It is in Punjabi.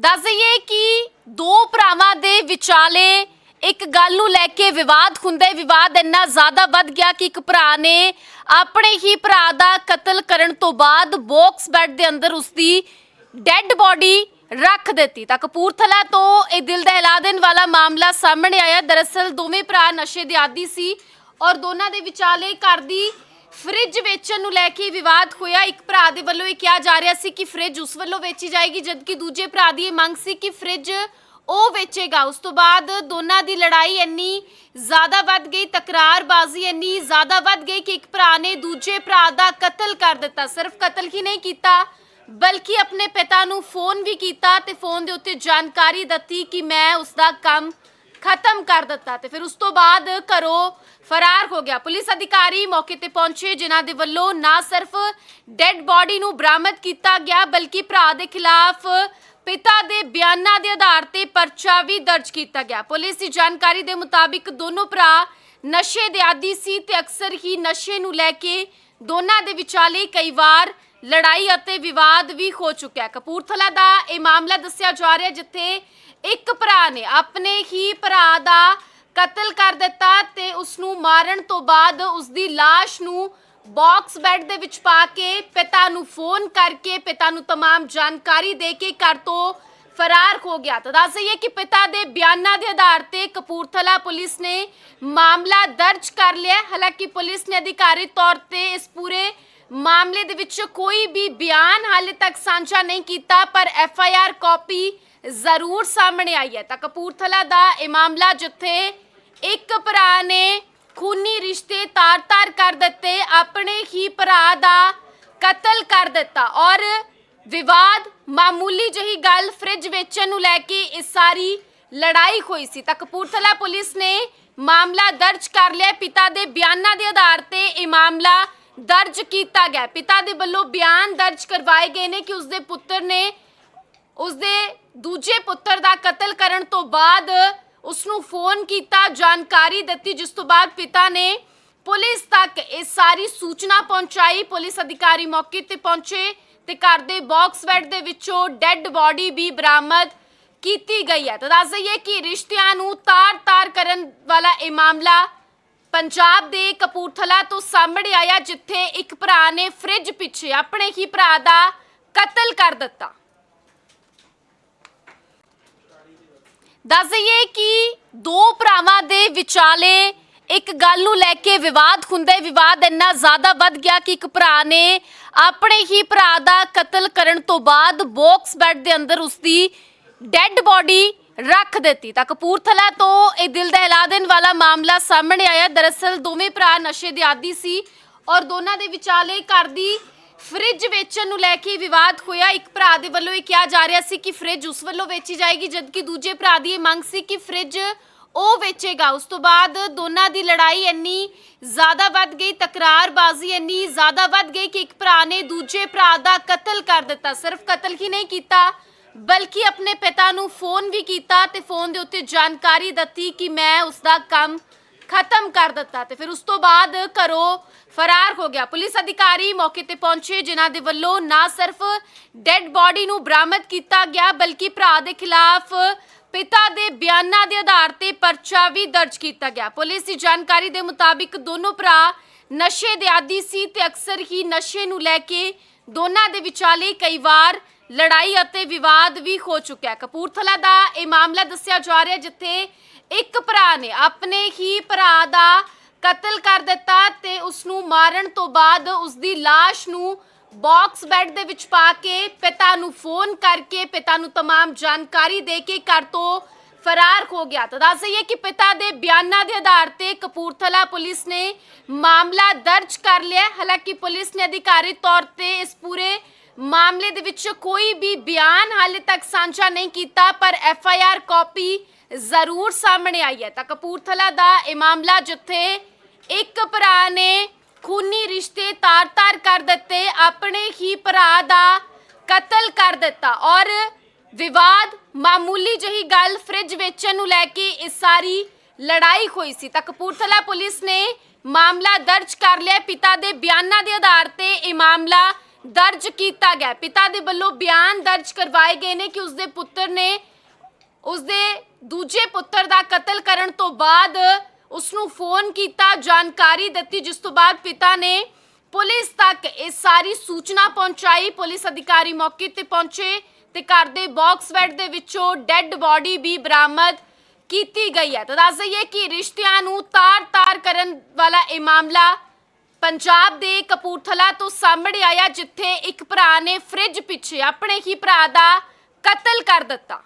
ਦੱਸ ਦਈਏ ਕਿ ਦੋ ਭਰਾਵਾਂ ਦੇ ਵਿਚਾਲੇ ਇੱਕ ਗੱਲ ਨੂੰ ਲੈ ਕੇ ਵਿਵਾਦ ਹੁੰਦਾ ਹੈ ਵਿਵਾਦ ਇੰਨਾ ਜ਼ਿਆਦਾ ਵੱਧ ਗਿਆ ਕਿ ਇੱਕ ਭਰਾ ਨੇ ਆਪਣੇ ਹੀ ਭਰਾ ਦਾ ਕਤਲ ਕਰਨ ਤੋਂ ਬਾਅਦ ਬਾਕਸ ਬੈੱਡ ਦੇ ਅੰਦਰ ਉਸਦੀ ਡੈੱਡ ਬੋਡੀ ਰੱਖ ਦਿੱਤੀ। ਤਾਂ ਕਪੂਰਥਲਾ ਤੋਂ ਇਹ ਦਿਲ ਦਹਿਲਾ ਦੇਣ ਵਾਲਾ ਮਾਮਲਾ ਸਾਹਮਣੇ ਆਇਆ। ਦਰਅਸਲ ਦੋਵੇਂ ਭਰਾ ਨਸ਼ੇ ਦੇ ਆਦੀ ਸੀ ਔਰ ਦੋਨਾਂ ਦੇ ਵਿਚਾਲੇ ਘਰ ਦੀ ਫ੍ਰਿਜ ਵੇਚਣ ਨੂੰ ਲੈ ਕੇ ਵਿਵਾਦ ਹੋਇਆ। ਇੱਕ ਭਰਾ ਦੇ ਵੱਲੋਂ ਇਹ ਕਿਹਾ ਜਾ ਰਿਹਾ ਸੀ ਕਿ ਫ੍ਰਿਜ ਉਸ ਵੱਲੋਂ ਵੇਚੀ ਜਾਏਗੀ, ਜਦਕਿ ਦੂਜੇ ਭਰਾ ਦੀ ਇਹ ਮੰਗ ਸੀ ਕਿ ਫ੍ਰਿਜ ਉਹ ਵੇਚੇਗਾ। ਉਸ ਤੋਂ ਬਾਅਦ ਦੋਨਾਂ ਦੀ ਲੜਾਈ ਇੰਨੀ ਜ਼ਿਆਦਾ ਵੱਧ ਗਈ, ਤਕਰਾਰਬਾਜ਼ੀ ਇੰਨੀ ਜ਼ਿਆਦਾ ਵੱਧ ਗਈ ਕਿ ਇੱਕ ਭਰਾ ਨੇ ਦੂਜੇ ਭਰਾ ਦਾ ਕਤਲ ਕਰ ਦਿੱਤਾ। ਸਿਰਫ ਕਤਲ ਹੀ ਨਹੀਂ ਕੀਤਾ, ਬਲਕਿ ਆਪਣੇ ਪਿਤਾ ਨੂੰ ਫੋਨ ਵੀ ਕੀਤਾ ਤੇ ਫੋਨ ਦੇ ਉੱਤੇ ਜਾਣਕਾਰੀ ਦਿੱਤੀ ਕਿ ਮੈਂ ਉਸ ਦਾ ਕੰਮ ਖਤਮ ਕਰ ਦਿੱਤਾ ਤੇ ਫਿਰ ਉਸ ਤੋਂ ਬਾਅਦ ਘਰੋਂ ਫਰਾਰ ਹੋ ਗਿਆ। ਪੁਲਿਸ ਅਧਿਕਾਰੀ ਮੌਕੇ ਤੇ ਪਹੁੰਚੇ, ਜਿਨ੍ਹਾਂ ਦੇ ਵੱਲੋਂ ਨਾ ਸਿਰਫ ਡੈੱਡ ਬਾਡੀ ਨੂੰ ਬਰਾਮਦ ਕੀਤਾ ਗਿਆ, ਬਲਕਿ ਭਰਾ ਦੇ ਖਿਲਾਫ ਪਿਤਾ ਦੇ ਬਿਆਨਾਂ ਦੇ ਆਧਾਰ ਤੇ ਪਰਚਾ ਵੀ ਦਰਜ ਕੀਤਾ ਗਿਆ। ਪੁਲਿਸ ਦੀ ਜਾਣਕਾਰੀ ਦੇ ਮੁਤਾਬਿਕ ਦੋਨੋਂ ਭਰਾ ਨਸ਼ੇ ਦੇ ਆਦੀ ਸੀ ਤੇ ਅਕਸਰ ਹੀ ਨਸ਼ੇ ਨੂੰ ਲੈ ਕੇ ਦੋਨਾਂ ਦੇ ਵਿਚਾਲੇ ਕਈ ਵਾਰ ਲੜਾਈ ਅਤੇ ਵਿਵਾਦ ਵੀ ਹੋ ਚੁੱਕਿਆ ਹੈ ਕਪੂਰਥਲਾ ਦਾ ਇਹ ਮਾਮਲਾ ਦੱਸਿਆ ਜਾ ਰਿਹਾ ਜਿੱਥੇ ਇੱਕ ਭਰਾ ਨੇ ਆਪਣੇ ਹੀ ਭਰਾ ਦਾ ਕਤਲ ਕਰ ਦਿੱਤਾ ਤੇ ਉਸ ਨੂੰ ਮਾਰਨ ਤੋਂ ਬਾਅਦ ਉਸ ਦੀ লাশ ਨੂੰ ਬਾਕਸ ਬੈੱਡ ਦੇ ਵਿੱਚ ਪਾ ਕੇ ਪਿਤਾ ਨੂੰ ਫੋਨ ਕਰਕੇ ਪਿਤਾ ਨੂੰ तमाम ਜਾਣਕਾਰੀ ਦੇ ਕੇ ਘਰ ਤੋਂ ਫਰਾਰ ਹੋ ਗਿਆ ਤਾਂ ਦੱਸ ਦਈਏ ਕਿ ਪਿਤਾ ਦੇ ਬਿਆਨਾਂ ਦੇ ਆਧਾਰ ਤੇ ਕਪੂਰਥਲਾ ਪੁਲਿਸ ਨੇ ਮਾਮਲਾ ਦਰਜ ਕਰ ਲਿਆ ਹੈ। ਹਾਲਾਂਕਿ ਪੁਲਿਸ ਨੇ ਅਧਿਕਾਰਿਤ ਤੌਰ ਤੇ ਇਸ ਪੂਰੇ ਮਾਮਲੇ ਦੇ ਵਿੱਚ ਕੋਈ ਵੀ ਬਿਆਨ ਹਾਲੇ ਤੱਕ ਸਾਂਝਾ ਨਹੀਂ ਕੀਤਾ, ਪਰ ਐਫ ਆਈ ਆਰ ਕਾਪੀ ਜ਼ਰੂਰ ਸਾਹਮਣੇ ਆਈ ਹੈ। ਤਾਂ ਕਪੂਰਥਲਾ ਦਾ ਇਹ ਮਾਮਲਾ ਜਿੱਥੇ ਇੱਕ ਭਰਾ ਨੇ ਖੂਨੀ ਰਿਸ਼ਤੇ ਤਾਰ-ਤਾਰ ਕਰ ਦਿੱਤੇ, ਆਪਣੇ ਹੀ ਭਰਾ ਦਾ ਕਤਲ ਕਰ ਦਿੱਤਾ ਔਰ ਵਿਵਾਦ ਮਾਮੂਲੀ ਜਹੀ ਗੱਲ ਫ੍ਰਿਜ ਵੇਚਣ ਨੂੰ ਲੈ ਕੇ ਇਹ ਸਾਰੀ ਲੜਾਈ ਹੋਈ ਸੀ। ਤਾਂ ਕਪੂਰਥਲਾ ਪੁਲਿਸ ਨੇ ਮਾਮਲਾ ਦਰਜ ਕਰ ਲਿਆ। ਪਿਤਾ ਦੇ ਬਿਆਨਾਂ ਦੇ ਆਧਾਰ ਤੇ ਇਹ ਮਾਮਲਾ ਦਰਜ ਕੀਤਾ ਗਿਆ। ਪਿਤਾ ਦੇ ਵੱਲੋਂ ਬਿਆਨ ਦਰਜ ਕਰਵਾਏ ਗਏ ਨੇ ਕਿ ਉਸਦੇ ਪੁੱਤਰ ਨੇ ਉਸਦੇ ਦੂਜੇ ਪੁੱਤਰ ਦਾ ਕਤਲ ਕਰਨ ਤੋਂ ਬਾਅਦ ਉਸ ਨੂੰ ਫੋਨ ਕੀਤਾ, ਜਾਣਕਾਰੀ ਦਿੱਤੀ, ਜਿਸ ਤੋਂ ਬਾਅਦ ਪਿਤਾ ਨੇ ਪੁਲਿਸ ਤੱਕ ਇਹ ਸਾਰੀ ਸੂਚਨਾ ਪਹੁੰਚਾਈ। ਪੁਲਿਸ ਅਧਿਕਾਰੀ ਮੌਕੇ ਤੇ ਪਹੁੰਚੇ ਤੇ ਘਰ ਦੇ ਬਾਕਸ ਬੈੱਡ ਦੇ ਵਿੱਚੋਂ ਡੈੱਡ ਬਾਡੀ ਵੀ ਬਰਾਮਦ ਕੀਤੀ ਗਈ ਹੈ। ਤਾਂ ਦੱਸ ਦਈਏ ਕਿ ਰਿਸ਼ਤਿਆਂ ਨੂੰ ਤਾਰ-ਤਾਰ ਕਰਨ ਵਾਲਾ ਇਹ ਮਾਮਲਾ ਪੰਜਾਬ ਦੇ ਕਪੂਰਥਲਾ ਤੋਂ ਸਾਹਮਣੇ ਆਇਆ, ਜਿੱਥੇ ਇੱਕ ਭਰਾ ਨੇ ਫ੍ਰਿਜ ਪਿੱਛੇ ਆਪਣੇ ਹੀ ਭਰਾ ਦਾ ਕਤਲ ਕਰ ਦਿੱਤਾ। ਦੱਸ ਦਈਏ ਕਿ ਦੋ ਭਰਾਵਾਂ ਦੇ ਵਿਚਾਲੇ ਇੱਕ ਗੱਲ ਨੂੰ ਲੈ ਕੇ ਵਿਵਾਦ ਹੁੰਦਾ ਹੈ ਵਿਵਾਦ ਇੰਨਾ ਜ਼ਿਆਦਾ ਵੱਧ ਗਿਆ ਕਿ ਇੱਕ ਭਰਾ ਨੇ ਆਪਣੇ ਹੀ ਭਰਾ ਦਾ ਕਤਲ ਕਰਨ ਤੋਂ ਬਾਅਦ ਬਾਕਸ ਬੈੱਡ ਦੇ ਅੰਦਰ ਉਸਦੀ ਡੈੱਡ ਬਾਡੀ ਰੱਖ ਦਿੱਤੀ ਤਾਂ ਕਪੂਰਥਲਾ ਤੋਂ ਇਹ ਦਿਲ ਦਹਿਲਾ ਦੇਣ ਵਾਲਾ ਮਾਮਲਾ ਸਾਹਮਣੇ ਆਇਆ। ਦਰਅਸਲ ਦੋਵੇਂ ਭਰਾ ਨਸ਼ੇ ਦੇ ਆਦੀ ਸੀ ਔਰ ਦੋਨਾਂ ਦੇ ਵਿਚਾਲੇ ਘਰ ਦੀ ਫ੍ਰਿਜ ਵੇਚਣ ਨੂੰ ਲੈ ਕੇ ਵਿਵਾਦ ਹੋਇਆ। ਇੱਕ ਭਰਾ ਦੇ ਵੱਲੋਂ ਇਹ ਕਿਹਾ ਜਾ ਰਿਹਾ ਸੀ ਕਿ ਫ੍ਰਿਜ ਉਸ ਵੱਲੋਂ ਵੇਚੀ ਜਾਏਗੀ, ਜਦਕਿ ਦੂਜੇ ਭਰਾ ਦੀ ਇਹ ਮੰਗ ਸੀ ਕਿ ਫ੍ਰਿਜ ਉਹ ਵੇਚੇਗਾ। ਉਸ ਤੋਂ ਬਾਅਦ ਦੋਨਾਂ ਦੀ ਲੜਾਈ ਇੰਨੀ ਜ਼ਿਆਦਾ ਵੱਧ ਗਈ, ਤਕਰਾਰਬਾਜ਼ੀ ਇੰਨੀ ਜ਼ਿਆਦਾ ਵੱਧ ਗਈ ਕਿ ਇੱਕ ਭਰਾ ਨੇ ਦੂਜੇ ਭਰਾ ਦਾ ਕਤਲ ਕਰ ਦਿੱਤਾ। ਸਿਰਫ ਕਤਲ ਹੀ ਨਹੀਂ ਕੀਤਾ ਬਲਕਿ ਆਪਣੇ ਪਿਤਾ ਨੂੰ ਫੋਨ ਵੀ ਕੀਤਾ ਤੇ ਫੋਨ ਦੇ ਉੱਤੇ ਜਾਣਕਾਰੀ ਦਿੱਤੀ ਕਿ ਮੈਂ ਉਸ ਦਾ ਕੰਮ ਖਤਮ ਕਰ ਦਿੱਤਾ ਤੇ ਫਿਰ ਉਸ ਤੋਂ ਬਾਅਦ ਘਰੋਂ ਫਰਾਰ ਹੋ ਗਿਆ। ਪੁਲਿਸ ਅਧਿਕਾਰੀ ਮੌਕੇ ਤੇ ਪਹੁੰਚੇ, ਜਿਨ੍ਹਾਂ ਦੇ ਵੱਲੋਂ ਨਾ ਸਿਰਫ ਡੈੱਡ ਬਾਡੀ ਨੂੰ ਬਰਾਮਦ ਕੀਤਾ ਗਿਆ, ਬਲਕਿ ਭਰਾ ਦੇ ਖਿਲਾਫ ਪਿਤਾ ਦੇ ਬਿਆਨਾਂ ਦੇ ਆਧਾਰ ਤੇ ਪਰਚਾ ਵੀ ਦਰਜ ਕੀਤਾ ਗਿਆ। ਪੁਲਿਸ ਦੀ ਜਾਣਕਾਰੀ ਦੇ ਮੁਤਾਬਿਕ ਦੋਨੋਂ ਭਰਾ ਨਸ਼ੇ ਦੇ ਆਦੀ ਸੀ ਤੇ ਅਕਸਰ ਹੀ ਨਸ਼ੇ ਨੂੰ ਲੈ ਕੇ ਦੋਨਾਂ ਦੇ ਵਿਚਾਲੇ ਕਈ ਵਾਰ ਲੜਾਈ ਅਤੇ ਵਿਵਾਦ ਵੀ ਹੋ ਚੁੱਕਿਆ ਹੈ ਕਪੂਰਥਲਾ ਦਾ ਇਹ ਮਾਮਲਾ ਦੱਸਿਆ ਜਾ ਰਿਹਾ ਜਿੱਥੇ ਇੱਕ ਭਰਾ ਨੇ ਆਪਣੇ ਹੀ ਭਰਾ ਦਾ ਕਤਲ ਕਰ ਦਿੱਤਾ ਤੇ ਉਸ ਨੂੰ ਮਾਰਨ ਤੋਂ ਬਾਅਦ ਉਸ ਦੀ লাশ ਨੂੰ ਬਾਕਸ ਬੈੱਡ ਦੇ ਵਿੱਚ ਪਾ ਕੇ ਪਿਤਾ ਨੂੰ ਫੋਨ ਕਰਕੇ ਪਿਤਾ ਨੂੰ तमाम ਜਾਣਕਾਰੀ ਦੇ ਕੇ ਘਰ ਤੋਂ ਫਰਾਰ ਹੋ ਗਿਆ ਤਾਂ ਦੱਸ ਦਈਏ ਕਿ ਪਿਤਾ ਦੇ ਬਿਆਨਾਂ ਦੇ ਆਧਾਰ ਤੇ ਕਪੂਰਥਲਾ ਪੁਲਿਸ ਨੇ ਮਾਮਲਾ ਦਰਜ ਕਰ ਲਿਆ ਹੈ। ਹਾਲਾਂਕਿ ਪੁਲਿਸ ਨੇ ਅਧਿਕਾਰਿਤ ਤੌਰ ਤੇ ਇਸ ਪੂਰੇ ਮਾਮਲੇ ਦੇ ਵਿੱਚ ਕੋਈ ਵੀ ਬਿਆਨ ਹਾਲੇ ਤੱਕ ਸਾਂਝਾ ਨਹੀਂ ਕੀਤਾ, ਪਰ ਐਫ ਆਈ ਆਰ ਕਾਪੀ ਜ਼ਰੂਰ ਸਾਹਮਣੇ ਆਈ ਹੈ। ਤਾਂ ਕਪੂਰਥਲਾ ਦਾ ਇਹ ਮਾਮਲਾ ਜਿੱਥੇ ਇੱਕ ਭਰਾ ਨੇ ਖੂਨੀ ਰਿਸ਼ਤੇ ਤਾਰ-ਤਾਰ ਕਰ ਦਿੱਤੇ, ਆਪਣੇ ਹੀ ਭਰਾ ਦਾ ਕਤਲ ਕਰ ਦਿੱਤਾ ਔਰ ਵਿਵਾਦ ਮਾਮੂਲੀ ਜਹੀ ਗੱਲ ਫ੍ਰਿਜ ਵੇਚਣ ਨੂੰ ਲੈ ਕੇ ਇਹ ਸਾਰੀ ਲੜਾਈ ਹੋਈ ਸੀ। ਤਾਂ ਕਪੂਰਥਲਾ ਪੁਲਿਸ ਨੇ ਮਾਮਲਾ ਦਰਜ ਕਰ ਲਿਆ। ਪਿਤਾ ਦੇ ਬਿਆਨਾਂ ਦੇ ਆਧਾਰ ਤੇ ਇਹ ਮਾਮਲਾ ਦਰਜ ਕੀਤਾ ਗਿਆ। ਪਿਤਾ ਦੇ ਵੱਲੋਂ ਬਿਆਨ ਦਰਜ ਕਰਵਾਏ ਗਏ ਨੇ ਕਿ ਉਸਦੇ ਪੁੱਤਰ ਨੇ ਉਸਦੇ ਦੂਜੇ ਪੁੱਤਰ ਦਾ ਕਤਲ ਕਰਨ ਤੋਂ ਬਾਅਦ ਉਸ ਨੂੰ ਫੋਨ ਕੀਤਾ, ਜਾਣਕਾਰੀ ਦਿੱਤੀ, ਜਿਸ ਤੋਂ ਬਾਅਦ ਪਿਤਾ ਨੇ ਪੁਲਿਸ ਤੱਕ ਇਹ ਸਾਰੀ ਸੂਚਨਾ ਪਹੁੰਚਾਈ। ਪੁਲਿਸ ਅਧਿਕਾਰੀ ਮੌਕੇ ਤੇ ਪਹੁੰਚੇ ਤੇ ਘਰ ਦੇ ਬਾਕਸ ਬੈੱਡ ਦੇ ਵਿੱਚੋਂ ਡੈੱਡ ਬਾਡੀ ਵੀ ਬਰਾਮਦ ਕੀਤੀ ਗਈ ਹੈ। ਤਾਂ ਦੱਸ ਦਈਏ ਕਿ ਰਿਸ਼ਤਿਆਂ ਨੂੰ ਤਾਰ-ਤਾਰ ਕਰਨ ਵਾਲਾ ਇਹ ਮਾਮਲਾ ਪੰਜਾਬ ਦੇ ਕਪੂਰਥਲਾ ਤੋਂ ਸਾਹਮਣੇ ਆਇਆ ਜਿੱਥੇ ਇੱਕ ਭਰਾ ਨੇ ਫ੍ਰਿਜ ਪਿੱਛੇ ਆਪਣੇ ਹੀ ਭਰਾ ਦਾ ਕਤਲ ਕਰ ਦਿੱਤਾ।